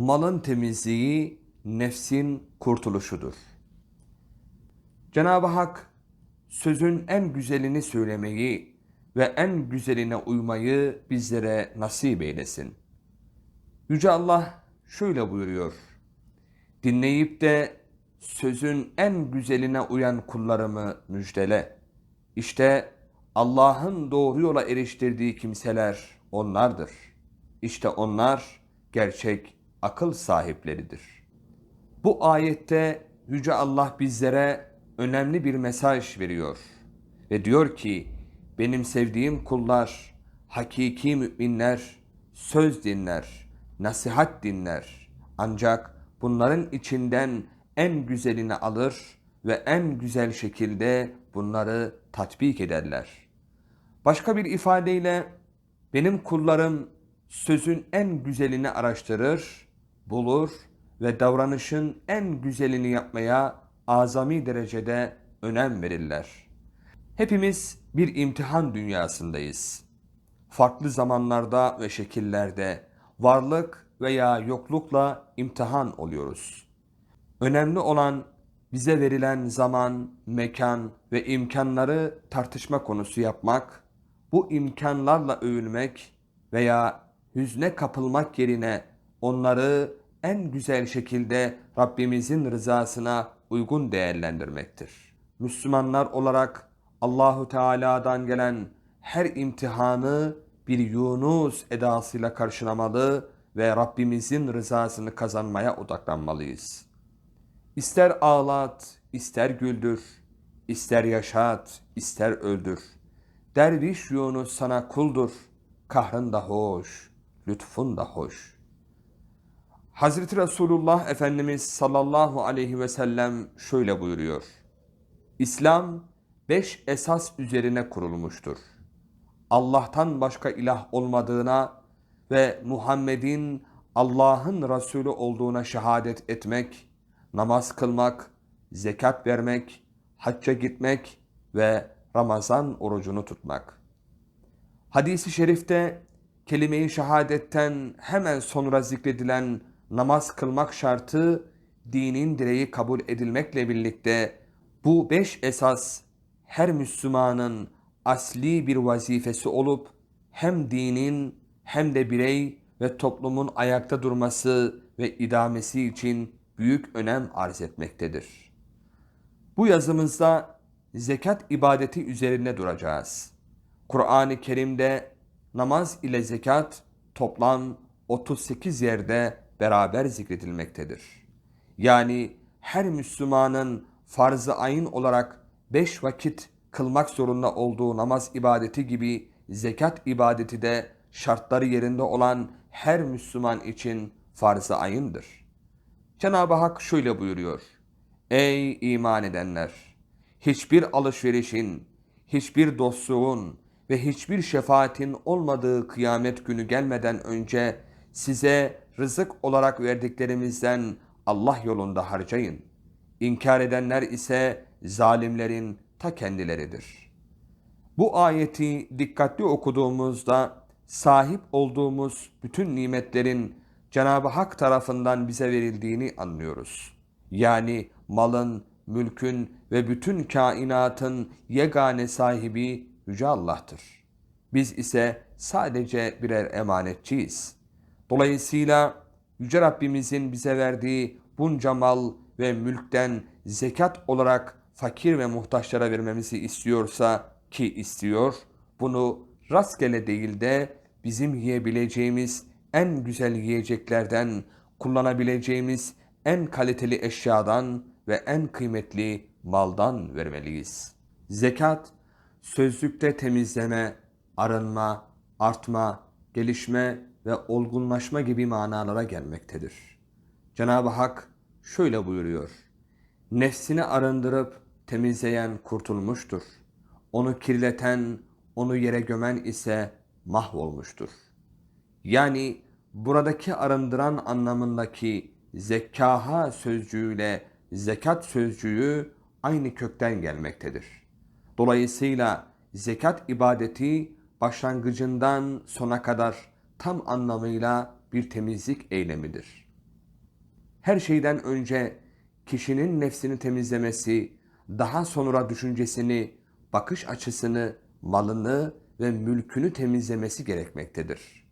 malın temizliği nefsin kurtuluşudur. Cenab-ı Hak sözün en güzelini söylemeyi ve en güzeline uymayı bizlere nasip eylesin. Yüce Allah şöyle buyuruyor. Dinleyip de sözün en güzeline uyan kullarımı müjdele. İşte Allah'ın doğru yola eriştirdiği kimseler onlardır. İşte onlar gerçek akıl sahipleridir. Bu ayette Yüce Allah bizlere önemli bir mesaj veriyor. Ve diyor ki, benim sevdiğim kullar, hakiki müminler, söz dinler, nasihat dinler. Ancak bunların içinden en güzelini alır ve en güzel şekilde bunları tatbik ederler. Başka bir ifadeyle benim kullarım sözün en güzelini araştırır, bulur ve davranışın en güzelini yapmaya azami derecede önem verirler. Hepimiz bir imtihan dünyasındayız. Farklı zamanlarda ve şekillerde varlık veya yoklukla imtihan oluyoruz. Önemli olan bize verilen zaman, mekan ve imkanları tartışma konusu yapmak, bu imkanlarla övülmek veya hüzne kapılmak yerine onları en güzel şekilde Rabbimizin rızasına uygun değerlendirmektir. Müslümanlar olarak Allahu Teala'dan gelen her imtihanı bir Yunus edasıyla karşılamalı ve Rabbimizin rızasını kazanmaya odaklanmalıyız. İster ağlat, ister güldür, ister yaşat, ister öldür. Derviş Yunus sana kuldur, kahrın da hoş, lütfun da hoş. Hazreti Resulullah Efendimiz sallallahu aleyhi ve sellem şöyle buyuruyor. İslam beş esas üzerine kurulmuştur. Allah'tan başka ilah olmadığına ve Muhammed'in Allah'ın Resulü olduğuna şehadet etmek, namaz kılmak, zekat vermek, hacca gitmek ve Ramazan orucunu tutmak. Hadis-i şerifte kelime-i şehadetten hemen sonra zikredilen namaz kılmak şartı dinin direği kabul edilmekle birlikte bu beş esas her Müslümanın asli bir vazifesi olup hem dinin hem de birey ve toplumun ayakta durması ve idamesi için büyük önem arz etmektedir. Bu yazımızda zekat ibadeti üzerine duracağız. Kur'an-ı Kerim'de namaz ile zekat toplam 38 yerde beraber zikredilmektedir. Yani her Müslümanın farz-ı ayın olarak 5 vakit kılmak zorunda olduğu namaz ibadeti gibi zekat ibadeti de şartları yerinde olan her Müslüman için farz-ı ayındır. Cenab-ı Hak şöyle buyuruyor. Ey iman edenler! Hiçbir alışverişin, hiçbir dostluğun ve hiçbir şefaatin olmadığı kıyamet günü gelmeden önce size rızık olarak verdiklerimizden Allah yolunda harcayın. İnkar edenler ise zalimlerin ta kendileridir. Bu ayeti dikkatli okuduğumuzda sahip olduğumuz bütün nimetlerin Cenab-ı Hak tarafından bize verildiğini anlıyoruz. Yani malın, mülkün ve bütün kainatın yegane sahibi Yüce Allah'tır. Biz ise sadece birer emanetçiyiz. Dolayısıyla Yüce Rabbimizin bize verdiği bunca mal ve mülkten zekat olarak fakir ve muhtaçlara vermemizi istiyorsa ki istiyor, bunu rastgele değil de bizim yiyebileceğimiz en güzel yiyeceklerden, kullanabileceğimiz en kaliteli eşyadan ve en kıymetli maldan vermeliyiz. Zekat, sözlükte temizleme, arınma, artma, gelişme ve olgunlaşma gibi manalara gelmektedir. Cenab-ı Hak şöyle buyuruyor. Nefsini arındırıp temizleyen kurtulmuştur. Onu kirleten, onu yere gömen ise mahvolmuştur. Yani buradaki arındıran anlamındaki zekkaha sözcüğüyle zekat sözcüğü aynı kökten gelmektedir. Dolayısıyla zekat ibadeti başlangıcından sona kadar tam anlamıyla bir temizlik eylemidir. her şeyden önce kişinin nefsini temizlemesi, daha sonra düşüncesini, bakış açısını, malını ve mülkünü temizlemesi gerekmektedir.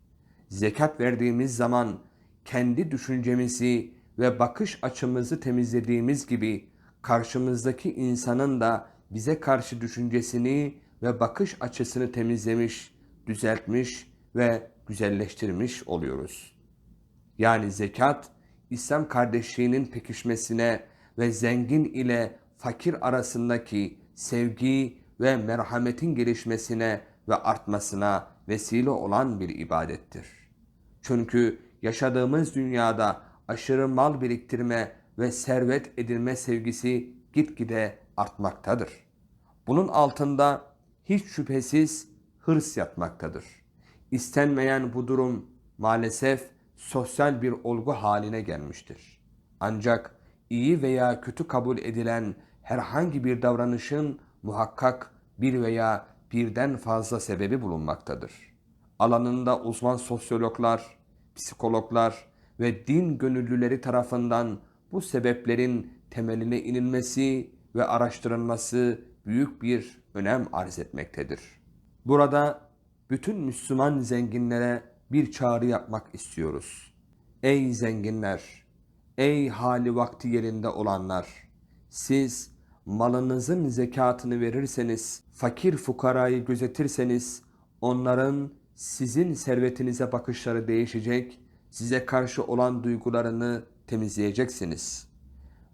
Zekat verdiğimiz zaman kendi düşüncemizi ve bakış açımızı temizlediğimiz gibi karşımızdaki insanın da bize karşı düşüncesini ve bakış açısını temizlemiş, düzeltmiş ve güzelleştirmiş oluyoruz. Yani zekat, İslam kardeşliğinin pekişmesine ve zengin ile fakir arasındaki sevgi ve merhametin gelişmesine ve artmasına vesile olan bir ibadettir. Çünkü yaşadığımız dünyada aşırı mal biriktirme ve servet edinme sevgisi gitgide artmaktadır. Bunun altında hiç şüphesiz hırs yatmaktadır. İstenmeyen bu durum maalesef sosyal bir olgu haline gelmiştir. Ancak iyi veya kötü kabul edilen herhangi bir davranışın muhakkak bir veya birden fazla sebebi bulunmaktadır. Alanında uzman sosyologlar, psikologlar ve din gönüllüleri tarafından bu sebeplerin temeline inilmesi ve araştırılması büyük bir önem arz etmektedir. Burada bütün Müslüman zenginlere bir çağrı yapmak istiyoruz. Ey zenginler, ey hali vakti yerinde olanlar, siz malınızın zekatını verirseniz, fakir fukarayı gözetirseniz, onların sizin servetinize bakışları değişecek, size karşı olan duygularını temizleyeceksiniz.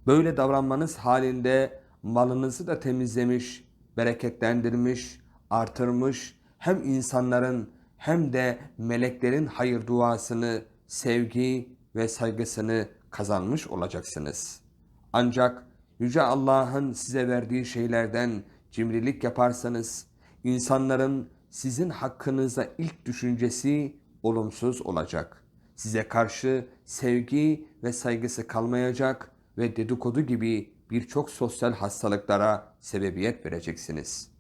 Böyle davranmanız halinde malınızı da temizlemiş, bereketlendirmiş, artırmış, hem insanların hem de meleklerin hayır duasını, sevgi ve saygısını kazanmış olacaksınız. Ancak Yüce Allah'ın size verdiği şeylerden cimrilik yaparsanız, insanların sizin hakkınızda ilk düşüncesi olumsuz olacak. Size karşı sevgi ve saygısı kalmayacak ve dedikodu gibi birçok sosyal hastalıklara sebebiyet vereceksiniz.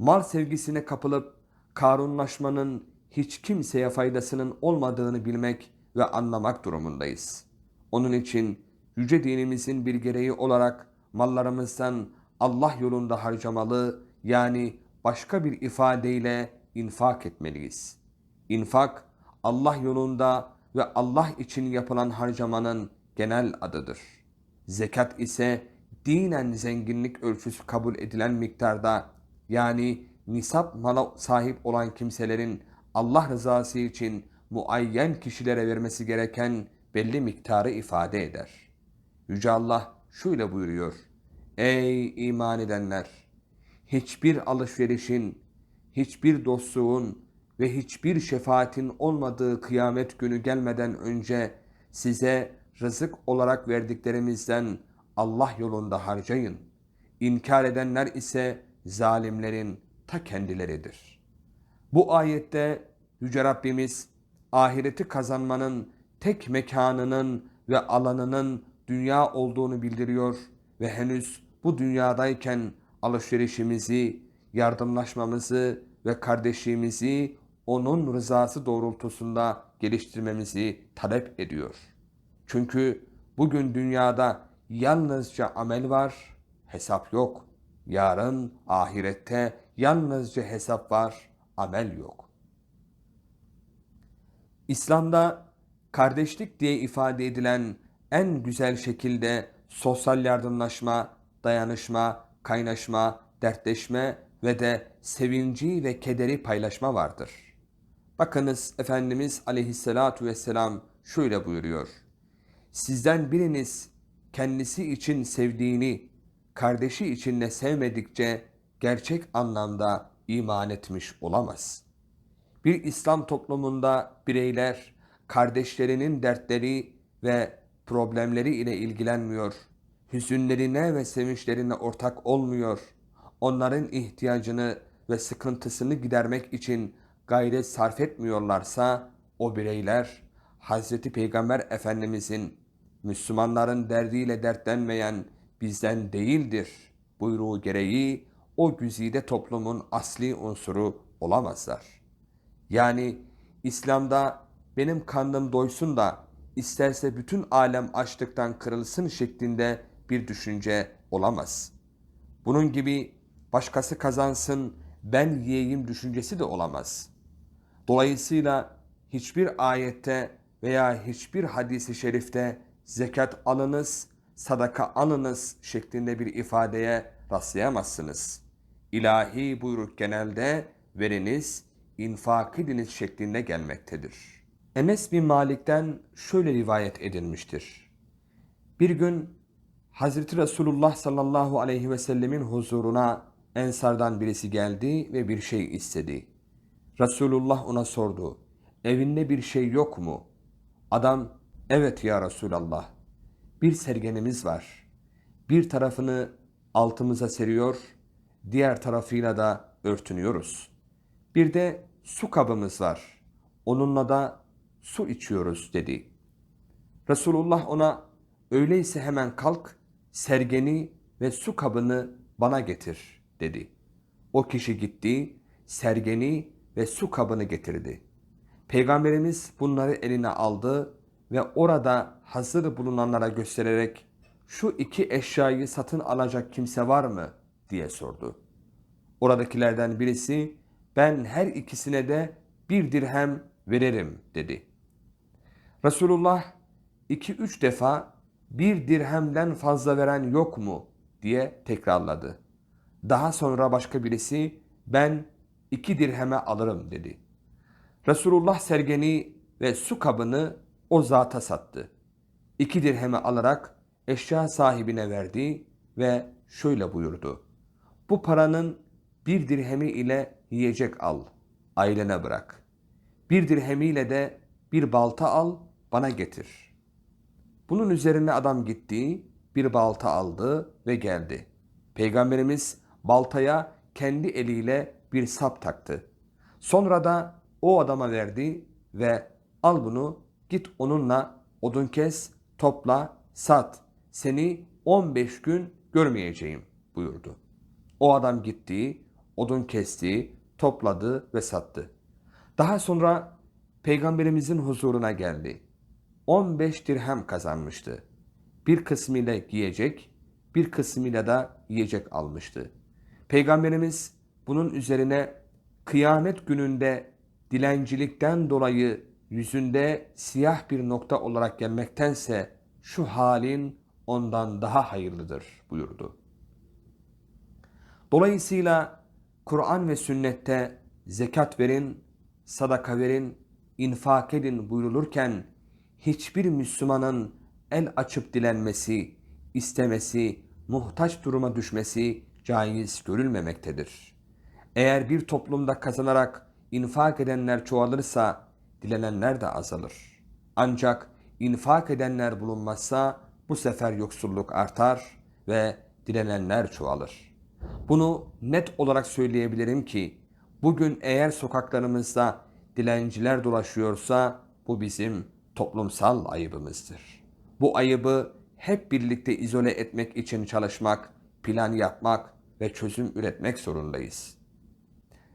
Mal sevgisine kapılıp karunlaşmanın hiç kimseye faydasının olmadığını bilmek ve anlamak durumundayız. Onun için yüce dinimizin bir gereği olarak mallarımızdan Allah yolunda harcamalı yani başka bir ifadeyle infak etmeliyiz. İnfak Allah yolunda ve Allah için yapılan harcamanın genel adıdır. Zekat ise dinen zenginlik ölçüsü kabul edilen miktarda yani nisap mala sahip olan kimselerin Allah rızası için muayyen kişilere vermesi gereken belli miktarı ifade eder. Yüce Allah şöyle buyuruyor. Ey iman edenler! Hiçbir alışverişin, hiçbir dostluğun ve hiçbir şefaatin olmadığı kıyamet günü gelmeden önce size rızık olarak verdiklerimizden Allah yolunda harcayın. İnkar edenler ise zalimlerin ta kendileridir. Bu ayette Yüce Rabbimiz ahireti kazanmanın tek mekanının ve alanının dünya olduğunu bildiriyor ve henüz bu dünyadayken alışverişimizi, yardımlaşmamızı ve kardeşliğimizi onun rızası doğrultusunda geliştirmemizi talep ediyor. Çünkü bugün dünyada yalnızca amel var, hesap yok. Yarın ahirette yalnızca hesap var, amel yok. İslam'da kardeşlik diye ifade edilen en güzel şekilde sosyal yardımlaşma, dayanışma, kaynaşma, dertleşme ve de sevinci ve kederi paylaşma vardır. Bakınız Efendimiz aleyhissalatu vesselam şöyle buyuruyor. Sizden biriniz kendisi için sevdiğini, kardeşi için de sevmedikçe gerçek anlamda iman etmiş olamaz. Bir İslam toplumunda bireyler kardeşlerinin dertleri ve problemleri ile ilgilenmiyor. Hüzünlerine ve sevinçlerine ortak olmuyor. Onların ihtiyacını ve sıkıntısını gidermek için gayret sarf etmiyorlarsa o bireyler Hazreti Peygamber Efendimizin Müslümanların derdiyle dertlenmeyen bizden değildir buyruğu gereği o güzide toplumun asli unsuru olamazlar. Yani İslam'da benim karnım doysun da isterse bütün alem açlıktan kırılsın şeklinde bir düşünce olamaz. Bunun gibi başkası kazansın ben yiyeyim düşüncesi de olamaz. Dolayısıyla hiçbir ayette veya hiçbir hadisi şerifte zekat alınız, sadaka alınız şeklinde bir ifadeye rastlayamazsınız. İlahi buyruk genelde veriniz, infak ediniz şeklinde gelmektedir. Enes bin Malik'ten şöyle rivayet edilmiştir. Bir gün Hazreti Resulullah sallallahu aleyhi ve sellemin huzuruna ensardan birisi geldi ve bir şey istedi. Resulullah ona sordu. Evinde bir şey yok mu? Adam, evet ya Resulallah. Bir sergenimiz var. Bir tarafını altımıza seriyor, diğer tarafıyla da örtünüyoruz. Bir de su kabımız var. Onunla da su içiyoruz dedi. Resulullah ona öyleyse hemen kalk, sergeni ve su kabını bana getir dedi. O kişi gitti, sergeni ve su kabını getirdi. Peygamberimiz bunları eline aldı ve orada hazır bulunanlara göstererek şu iki eşyayı satın alacak kimse var mı diye sordu. Oradakilerden birisi ben her ikisine de bir dirhem veririm dedi. Resulullah iki üç defa bir dirhemden fazla veren yok mu diye tekrarladı. Daha sonra başka birisi ben iki dirheme alırım dedi. Resulullah sergeni ve su kabını o zata sattı. İki dirheme alarak eşya sahibine verdi ve şöyle buyurdu. Bu paranın bir dirhemi ile yiyecek al, ailene bırak. Bir dirhemiyle de bir balta al, bana getir. Bunun üzerine adam gitti, bir balta aldı ve geldi. Peygamberimiz baltaya kendi eliyle bir sap taktı. Sonra da o adama verdi ve al bunu git onunla odun kes, topla, sat. Seni 15 gün görmeyeceğim buyurdu. O adam gitti, odun kesti, topladı ve sattı. Daha sonra peygamberimizin huzuruna geldi. 15 dirhem kazanmıştı. Bir kısmıyla giyecek, bir kısmıyla da yiyecek almıştı. Peygamberimiz bunun üzerine kıyamet gününde dilencilikten dolayı yüzünde siyah bir nokta olarak gelmektense şu halin ondan daha hayırlıdır buyurdu. Dolayısıyla Kur'an ve sünnette zekat verin, sadaka verin, infak edin buyurulurken hiçbir Müslümanın el açıp dilenmesi, istemesi, muhtaç duruma düşmesi caiz görülmemektedir. Eğer bir toplumda kazanarak infak edenler çoğalırsa dilenenler de azalır. Ancak infak edenler bulunmazsa bu sefer yoksulluk artar ve dilenenler çoğalır. Bunu net olarak söyleyebilirim ki bugün eğer sokaklarımızda dilenciler dolaşıyorsa bu bizim toplumsal ayıbımızdır. Bu ayıbı hep birlikte izole etmek için çalışmak, plan yapmak ve çözüm üretmek zorundayız.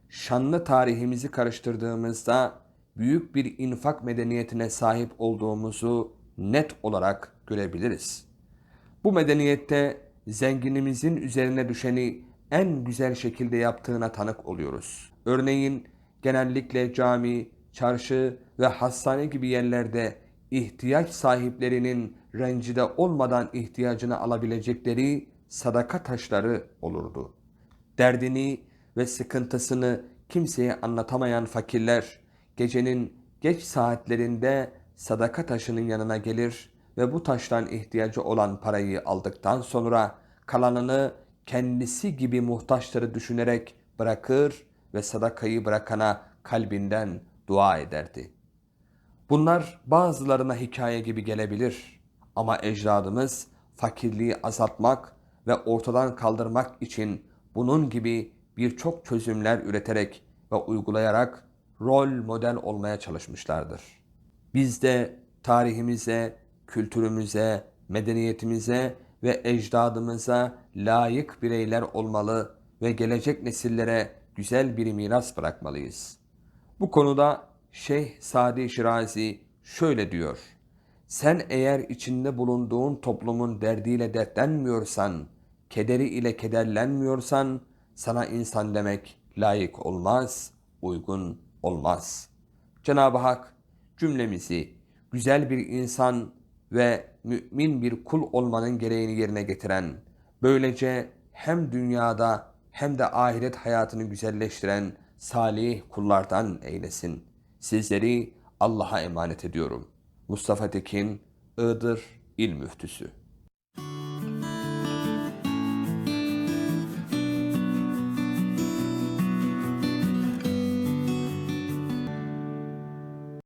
Şanlı tarihimizi karıştırdığımızda büyük bir infak medeniyetine sahip olduğumuzu net olarak görebiliriz. Bu medeniyette zenginimizin üzerine düşeni en güzel şekilde yaptığına tanık oluyoruz. Örneğin genellikle cami, çarşı ve hastane gibi yerlerde ihtiyaç sahiplerinin rencide olmadan ihtiyacını alabilecekleri sadaka taşları olurdu. Derdini ve sıkıntısını kimseye anlatamayan fakirler gecenin geç saatlerinde sadaka taşının yanına gelir ve bu taştan ihtiyacı olan parayı aldıktan sonra kalanını kendisi gibi muhtaçları düşünerek bırakır ve sadakayı bırakana kalbinden dua ederdi. Bunlar bazılarına hikaye gibi gelebilir ama ecdadımız fakirliği azaltmak ve ortadan kaldırmak için bunun gibi birçok çözümler üreterek ve uygulayarak rol model olmaya çalışmışlardır. Biz de tarihimize, kültürümüze, medeniyetimize ve ecdadımıza layık bireyler olmalı ve gelecek nesillere güzel bir miras bırakmalıyız. Bu konuda Şeyh Sadi Şirazi şöyle diyor. Sen eğer içinde bulunduğun toplumun derdiyle dertlenmiyorsan, kederi ile kederlenmiyorsan, sana insan demek layık olmaz, uygun olmaz. Cenab-ı Hak cümlemizi güzel bir insan ve mümin bir kul olmanın gereğini yerine getiren, böylece hem dünyada hem de ahiret hayatını güzelleştiren salih kullardan eylesin. Sizleri Allah'a emanet ediyorum. Mustafa Tekin, Iğdır İl Müftüsü